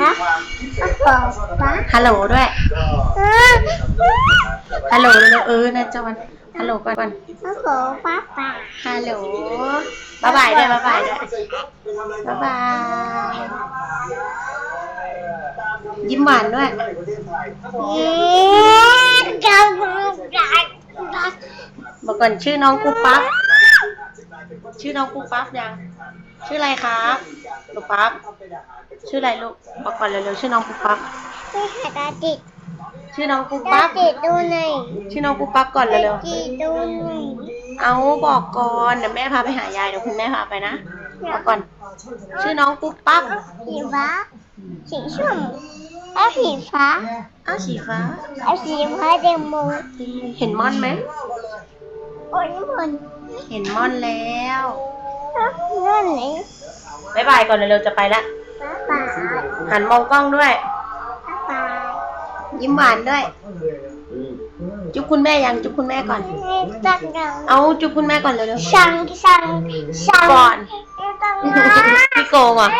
ฮะขอฟ้าฮัลโหลด้วยเออฮัลโหลเร็วๆเออนะจอนฮัลโหลก่อนก่อนขอฟ้าป่าฮัลโหลบ๊ายบายด้วยบ๊ายบายด้วยบ๊ายบาย ยิ้มหวานด้วยอืมจังใจบอกก่อนชื่อน้องปุ๊บปั๊บ ชื่อน้องปุ๊บปั๊บยัง ชื่ออะไรครับ ปุ๊บปั๊บชื่ออะไรลูกบอกก่อนเร็วๆชื่อน้องปุ๊บปั๊บไม่หาตาติดชื่อน้องปุ๊บตาปั๊บติดดูหน่อยชื่อน้องปุ๊บปั๊บก่อนตาเร็วติดดูหน่อยๆเอาบอกก่อนเดี๋ยวแม่พาไปหายายเดี๋ยวคุณแม่พาไปนะบอกก่อน ชื่อน้องปุ๊บปั๊บสีฟ้าสีชุ่มไอ้สีฟ้าอ้าวสีฟ้า ไอ้สีฟ้าเดมงเห็นม่อนไหมโอ้ยมันเห็นม่อนแล้ว นั่นไหน บ๊ายบายก่อนเร็วๆจะไปละป่าหันมองกล้องด้วยป่ายิ้มหวานด้วย จุ๊บคุณแม่ยังจุ๊บคุณแม่ก่อนให้ตั้งดังเอาจุ๊บคุณแม่ก่อนเร็วสั่งสั่งสั่งๆก่อนตั้งพี่โกงเหรอะ